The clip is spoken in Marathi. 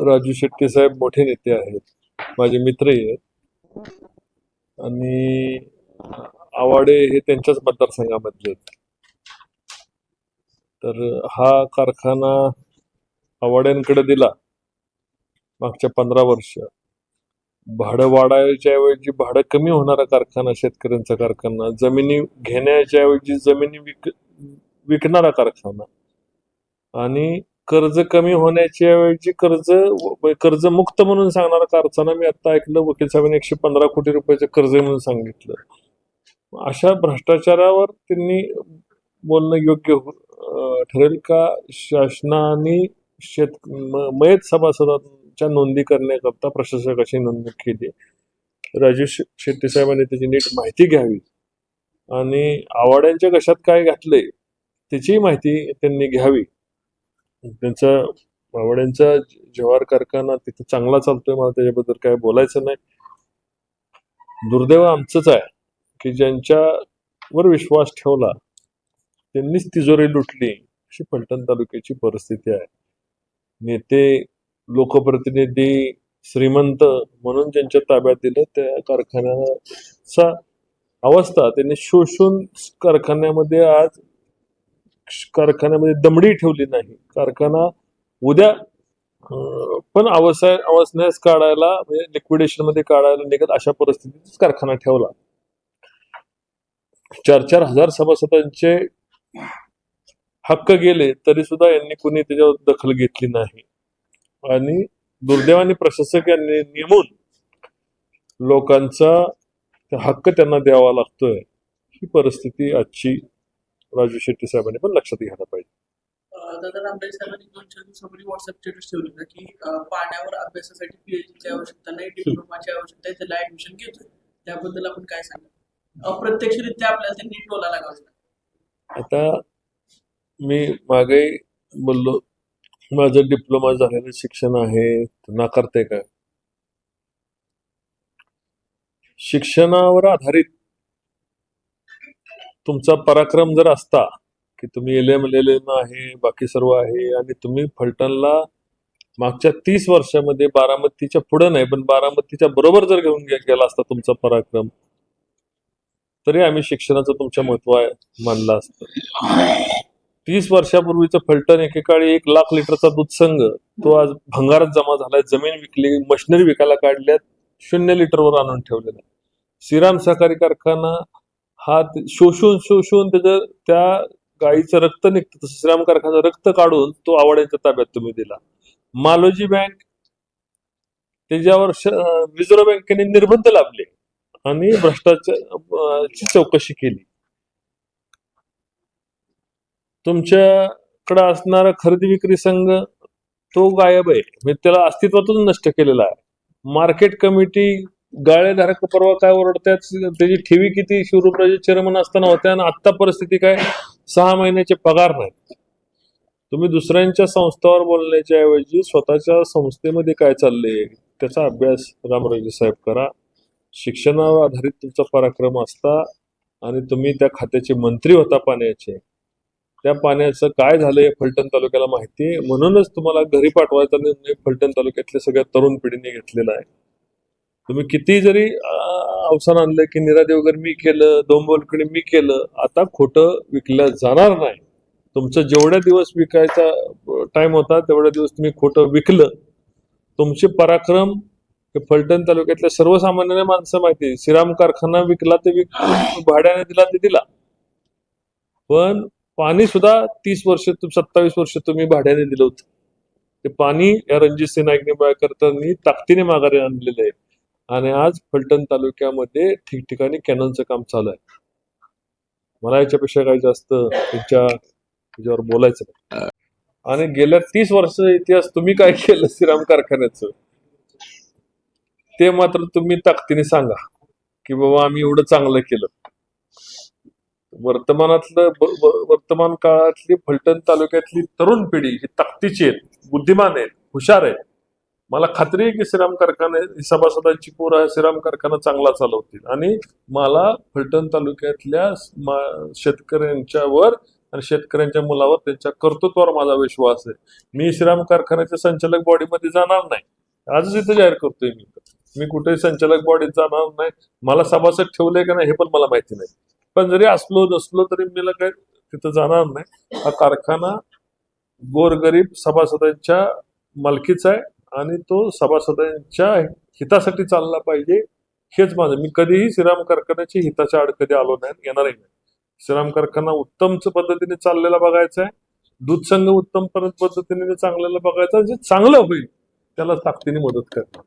राजू शेट्टी साहेब मोठे नेते आहेत. माझे मित्रही आहेत. आणि आवाडे हे त्यांच्याच मतदारसंघामधले आहेत. तर हा कारखाना आवाड्यांकडे दिला मागच्या पंधरा वर्ष. भाडं वाढायच्या ऐवजी भाडं कमी होणारा कारखाना शेतकऱ्यांचा कारखाना जमिनी घेण्याच्या ऐवजी जमिनी विक विकणारा कारखाना. आणि कर्ज कमी होण्याच्या ऐवजी कर्ज कर्ज मुक्त म्हणून सांगणारा कारखाना मी आता ऐकलं वकील साहेबांनी एकशे पंधरा कोटी रुपयाचं कर्ज म्हणून सांगितलं. अशा भ्रष्टाचारावर त्यांनी बोलणं योग्य हो- ठरेल का? शासनाने शेत म- मयत सभासदांच्या नोंदी करण्याकरता प्रशासकाची नोंदणी केली राजू शेट्टी साहेबांनी त्याची नीट माहिती घ्यावी. आणि आवाड्यांच्या कशात काय घातलंय त्याचीही माहिती त्यांनी घ्यावी. त्यांचा मावड्यांचा जव्हार कारखाना तिथे चांगला चालतोय मला त्याच्याबद्दल काय बोलायचं नाही. दुर्दैव आमचंच आहे की ज्यांच्यावर विश्वास ठेवला त्यांनीच तिजोरी लुटली अशी फलटण तालुक्याची परिस्थिती आहे. नेते लोकप्रतिनिधी श्रीमंत म्हणून ज्यांच्या ताब्यात दिलं त्या कारखान्याचा अवस्था त्यांनी शोषून कारखान्यामध्ये आज कारखान्यामध्ये दमडी ठेवली नाही. कारखाना उद्या पण अवसाय अवसण्यास काढायला म्हणजे लिक्विडेशनमध्ये काढायला निघत अशा परिस्थितीत कारखाना ठेवला. चार चार हजार सभासदांचे हक्क गेले तरी सुद्धा यांनी कुणी त्याच्यावर दखल घेतली नाही. आणि दुर्दैवाने प्रशासक यांनी नेमून लोकांचा हक्क त्यांना द्यावा लागतोय. ही परिस्थिती आजची राजू शेट्टी साहेबांनी पण लक्षात घ्यायला पाहिजे. दादा रामदास साहेबांनी दोन चार दिवसापूर्वी व्हॉट्सअप स्टेटस ठेवलं होतं की पाण्यावर अभ्यासासाठी पीएचडीची आवश्यकता नाही डिप्लोमाची आवश्यकता आहे त्याला ऍडमिशन घेतोय. त्याबद्दल आपण काय सांगा? अप्रत्यक्षरित्या आपल्याला त्यांनी टोला लागावं आता मी मागे बोललो माझं डिप्लोमा झालेलं शिक्षण आहे नाकारते का? शिक्षणावर आधारित तुमचा पराक्रम जर असता की तुम्ही एल एम एल एम आहे बाकी सर्व आहे आणि तुम्ही फलटणला मागच्या तीस वर्षामध्ये बारामतीच्या पुढे नाही पण बारामतीच्या बरोबर जर घेऊन गेला असता तुमचा पराक्रम तरी आम्ही शिक्षणाचं तुमच्या महत्त्व आहे मानलं असतं तीस वर्षापूर्वीचं फलटण एकेकाळी एक लाख लिटरचा दूध संघ तो आज भंगारात जमा झालाय जमीन विकली मशिनरी विकायला काढल्यात शून्य लिटरवर आणून ठेवलेला आहे. श्रीराम सहकारी कारखाना हा शोषून शोषून त्याचं त्या गायीचं रक्त निघतं तसं श्रीराम कारखाना रक्त काढून तो आवड्यांच्या ताब्यात तुम्ही दिला. मालोजी बँक त्याच्यावर रिझर्व्ह बँकेने निर्बंध लाभले आणि भ्रष्टाचाराची चौकशी केली. तुमच्याकडे असणारा खरेदी विक्री संघ तो गायब आहे. म्हणजे त्याला अस्तित्वातून नष्ट केलेला आहे. मार्केट कमिटी गाळेधारक परवा काय ओरडतात त्याची ठेवी किती शिवरूपराजे चेअरमन असताना होत्या आणि आत्ता परिस्थिती काय? सहा महिन्याचे पगार नाही तुम्ही दुसऱ्यांच्या संस्थावर बोलण्याच्या ऐवजी स्वतःच्या संस्थेमध्ये काय चाललंय त्याचा अभ्यास रामराजे साहेब करा. शिक्षणावर आधारित तुमचा पराक्रम असता आणि तुम्ही त्या खात्याचे मंत्री होता पाण्याचे. त्या पाण्याचं काय झालंय फलटण तालुक्याला माहिती आहे. म्हणूनच तुम्हाला घरी पाठवायचा निर्णय फलटण तालुक्यातल्या सगळ्या तरुण पिढीने घेतलेला आहे. तुम्ही किती जरी अवसान आणलं की निरादे वगैरे मी केलं दोंबोलकडे मी केलं आता खोटं विकलं जाणार नाही. तुमचं जेवढ्या दिवस विकायचा टाइम होता तेवढ्या दिवस तुम्ही खोटं विकलं. तुमचे पराक्रम हे फलटण तालुक्यातल्या सर्वसामान्य माणसं माहिती श्रीराम कारखाना विकला ते विक भाड्याने दिला ते दिला. पण पाणी सुद्धा तीस वर्ष सत्तावीस वर्ष तुम्ही भाड्याने दिलं होतं. ते पाणी या रणजित सिंह नाईक निंबाळकरांनी ताकदीने माघारी आणलेलं आहे. आणि आज फलटण तालुक्यामध्ये ठिकठिकाणी कॅनलचं काम चालू आहे. मला याच्यापेक्षा काही जास्त तुमच्या त्याच्यावर बोलायचं नाही. आणि गेल्या तीस वर्ष इतिहास तुम्ही काय केलं श्रीराम कारखान्याचं? ते मात्र तुम्ही ताकदीने सांगा की बाबा आम्ही एवढं चांगलं केलं. वर्तमानातलं वर्तमान काळातली फलटण तालुक्यातली तरुण पिढी ही ताकदीची आहेत बुद्धिमान आहेत हुशार आहेत. मला खात्री आहे की श्रीराम कारखाने सभासदांची पोर श्रीराम कारखाना चांगला चालवतील. आणि मला फलटण तालुक्यातल्या शेतकऱ्यांच्यावर आणि शेतकऱ्यांच्या मुलावर त्यांच्या कर्तृत्वावर माझा विश्वास आहे. मी श्रीराम कारखान्याच्या संचालक बॉडीमध्ये जाणार नाही. आजच इथे जाहीर करतोय मी. मी कुठेही संचालक बॉडीत जाणार नाही. मला सभासद ठेवले का नाही हे पण मला माहिती नाही. पण जरी असलो नसलो तरी मला काय तिथं जाणार नाही. हा कारखाना गोरगरीब सभासदांच्या मालकीचा आहे. आणि तो सभासदांच्या हितासाठी चालला पाहिजे हेच माझं. मी कधीही श्रीराम कारखान्याच्या हिताच्या आड कधी आलो नाही येणारही नाही. श्रीराम कारखाना उत्तम पद्धतीने चाललेला बघायचा आहे. दूध संघ उत्तम पद्धतीने चांगलेला बघायचा जे चांगलं होईल त्याला ताकदीने मदत करणार.